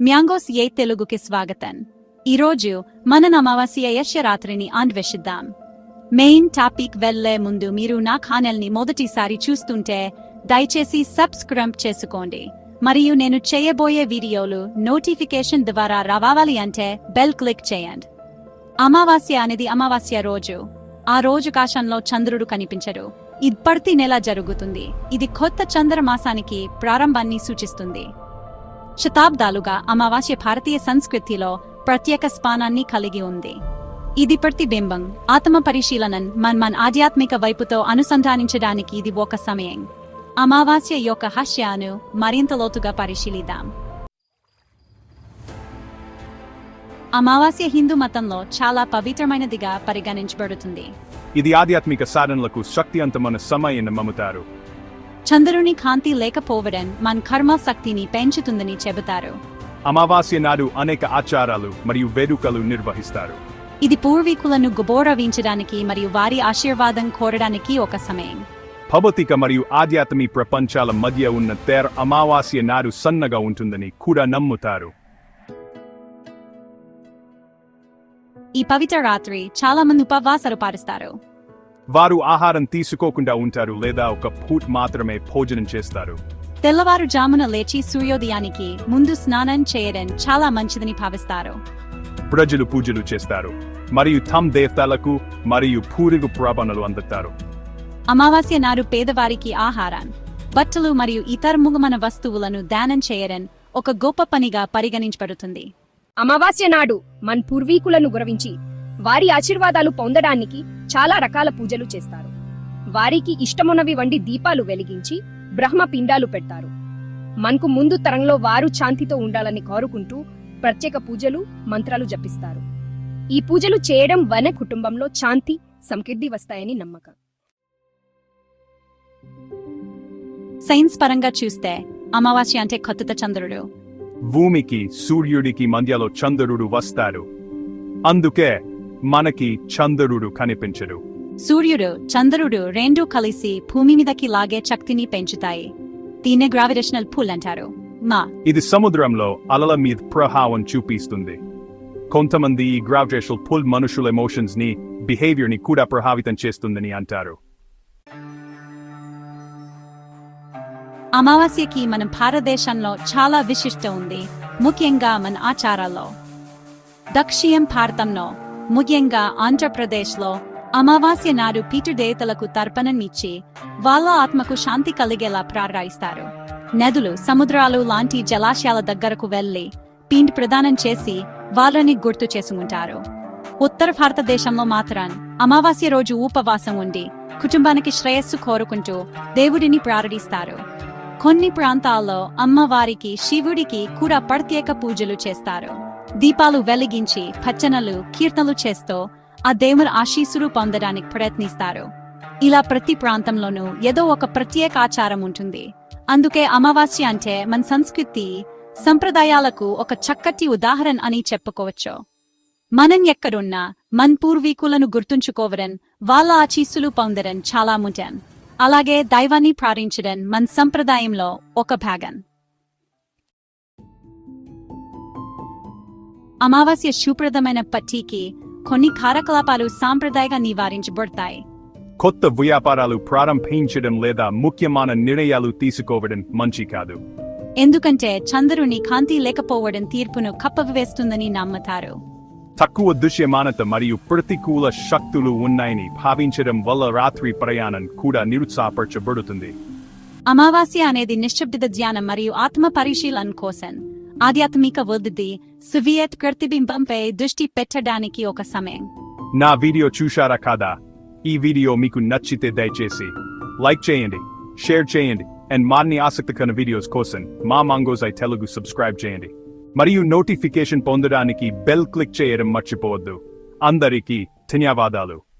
Mangoes ఏ తెలుగుకి స్వాగతం. ఈరోజు మన అమావాస్య యశ్యరాత్రిని అన్వేషిద్దాం. మెయిన్ టాపిక్ వెళ్ళే ముందు మీరు నా ఛానల్ని మొదటిసారి చూస్తుంటే దయచేసి సబ్స్క్రైబ్ చేసుకోండి. మరియు నేను చేయబోయే వీడియోలు నోటిఫికేషన్ ద్వారా రావాలి అంటే బెల్ క్లిక్ చేయండి. అమావాస్య అనేది అమావాస్య రోజు. ఆ రోజు కాశంలో చంద్రుడు కనిపించడు. ఇది ప్రతి నెల జరుగుతుంది. ఇది కొత్త చంద్రమాసానికి ప్రారంభాన్ని సూచిస్తుంది. శతాబ్దాలుగా అమావాస్య భారతీయ సంస్కృతిలో ప్రత్యేక స్థానాన్ని కలిగి ఉంది. ఇది ప్రతిబింబం ఆత్మ పరిశీలనం మన్ మన్ ఆధ్యాత్మిక వైపుతో అనుసంధానించడానికి ఇది ఒక సమయం. అమావాస్య యొక్క హాస్యాను మరింత లోతుగా పరిశీలిద్దాం. అమావాస్య హిందూ మతంలో చాలా పవిత్రమైనదిగా పరిగణించబడుతుంది. ఇది ఆధ్యాత్మిక సాధనలకు శక్తి అంతమైన సమయం నమ్ముతారు. చంద్రుని కాంతి లేకపోవడం మన కర్మ శక్తిని పెంచుతుందని చెబుతారు. అమావాస్య నాడు అనేక ఆచారాలు మరియు వేడుకలు నిర్వహిస్తారు. ఇది పూర్వీకులను గౌరవించడానికి మరియు వారి ఆశీర్వాదం కోరడానికి ఒక సమయం. భౌతిక మరియు ఆధ్యాత్మిక ప్రపంచాల మధ్య ఉన్న తేర్ అమావాస్య నాడు సన్నగా ఉంటుందని కూడా నమ్ముతారు. ఈ పవిత్ర రాత్రి చాలా మంది ఉపవాసాలు పాటిస్తారు. వారు ఆహారం తీసుకోకుండా ఉంటారు లేదా ఒక పూట్ మాత్రమే భోజనం చేస్తారు. తెల్లవారుజామున లేచి సూర్యోదయానికి ముందు స్నానం చేయడం చాలా మంచిదని భావిస్తారు. ప్రజలు పూజలు చేస్తారు. మరియు తమ్ దేవతలకు మరియు పూరిగు ప్రాపణలు అందుతారు. అమావాస్య నాడు పేదవారికి ఆహారం బట్టలు మరియు ఇతర ముగమన వస్తువులను దానం చేయడం ఒక గొప్ప పనిగా పరిగణించబడుతుంది. అమావాస్య నాడు మన్ పూర్వీకులను గౌరవించి వారి ఆశీర్వాదాలు పొందడానికి చాలా రకాల పూజలు చేస్తారు. వారికి ఇష్టమున్నవి వండి దీపాలు వెలిగించి బ్రహ్మ పిండాలు పెడతారు. మన్కు ముందు తరంలో వారు శాంతితో ఉండాలని కోరుకుంటూ ప్రత్యేక పూజలు మంత్రాలు జపిస్తారు. ఈ పూజలు చేయడం వన కుటుంబంలో శాంతి సమృద్ధి వస్తాయని నమ్మకం. సైన్స్ పరంగా చూస్తే అమావాస్య అంటే కొత్త చంద్రుడు. భూమికి సూర్యుడికి మధ్యలో చంద్రుడు వస్తాడు అందుకే మనకి చంద్రుడు కనిపించడు. సూర్యుడు చంద్రుడు రెండూ కలిసి భూమి మీదకి లాగే శక్తిని పెంచుతాయి. దీన్నే గ్రావిటేషనల్ పుల్ అంటారు. మా. ఇది సముద్రంలో అలల మీద ప్రభావం చూపిస్తుంది. కొంతమంది ఈ గ్రావిటేషనల్ పుల్ మనుషుల ఎమోషన్స్ని బిహేవియర్ని కూడా ప్రభావితం చేస్తుందని అంటారు. అమావాస్యకి మన భారతదేశంలో చాలా విశిష్ట ఉంది. ముఖ్యంగా మన ఆచారాల్లో. దక్షిణ భారతంలో ముఖ్యంగా ఆంధ్రప్రదేశ్లో అమావాస్య నాడు పీఠదేవతలకు తర్పణమిచ్చి వాళ్ళ ఆత్మకు శాంతి కలిగేలా ప్రారాయిస్తారు నదులు సముద్రాలు లాంటి జలాశయాల దగ్గరకు వెళ్ళి పిండి ప్రదానం చేసి వాళ్ళని గుర్తు చేసుకుంటారు. ఉత్తర భారతదేశంలో మాత్రం అమావాస్య రోజు ఉపవాసం ఉండి కుటుంబానికి శ్రేయస్సు కోరుకుంటూ దేవుడిని ప్రార్థిస్తారు. కొన్ని ప్రాంతాల్లో అమ్మవారికి శివుడికి కూడా ప్రత్యేక పూజలు చేస్తారు. దీపాలు వెలిగించి పచ్చనలు కీర్తనలు చేస్తూ ఆ దేవుని ఆశీస్సులు పొందడానికి ప్రయత్నిస్తారు. ఇలా ప్రతి ప్రాంతంలోనూ ఏదో ఒక ప్రత్యేక ఆచారం ఉంటుంది. అందుకే అమావాస్య అంటే మన సంస్కృతి సంప్రదాయాలకు ఒక చక్కటి ఉదాహరణ అని చెప్పుకోవచ్చు. మనం ఎక్కడున్నా మన పూర్వీకులను గుర్తుంచుకోవడం వాళ్ళ ఆశీస్సులు పొందడం చాలా ముఖ్యం. అలాగే దైవాన్ని ప్రార్థించడం మన సంప్రదాయంలో ఒక భాగం. అమావాస్య శుప్రదమైన పట్టికి కొన్ని కార్యకలాపాలు సాంప్రదాయంగా నివారించబడతాయి. కొత్త వ్యాపారాలు ప్రారంభించడం లేదా ముఖ్యమైన నిర్ణయాలు తీసుకోవడం మంచి కాదు. ఎందుకంటే చంద్రుని కాంతి లేకపోవడం తీర్పును కప్పవేస్తుందని నమ్ముతారు. తక్కువ దృశ్యమానత మరియు ప్రతికూల శక్తులు ఉన్నాయని భావించడం వల్ల రాత్రి ప్రయాణం కూడా నిరుత్సాహపరచబడుతుంది. అమావాస్య అనేది నిశ్శబ్ద ధ్యానం మరియు ఆత్మ పరిశీలన కోసం ఆధ్యాత్మిక వృద్ధి సువియత్ ప్రతిబింబంపై దృష్టి పెట్టడానికి ఒక సమయం. నా వీడియో చూశారా కాదా? ఈ వీడియో మీకు నచ్చితే దయచేసి లైక్ చేయండి షేర్ చేయండి అండ్ మరిన్ని ఆసక్తికరమైన వీడియోస్ కోసం మా మంగోస్ ఐ తెలుగు సబ్స్క్రైబ్ చేయండి. మరియు నోటిఫికేషన్ పొందడానికి బెల్ క్లిక్ చేయడం మర్చిపోవద్దు. అందరికీ ధన్యవాదాలు.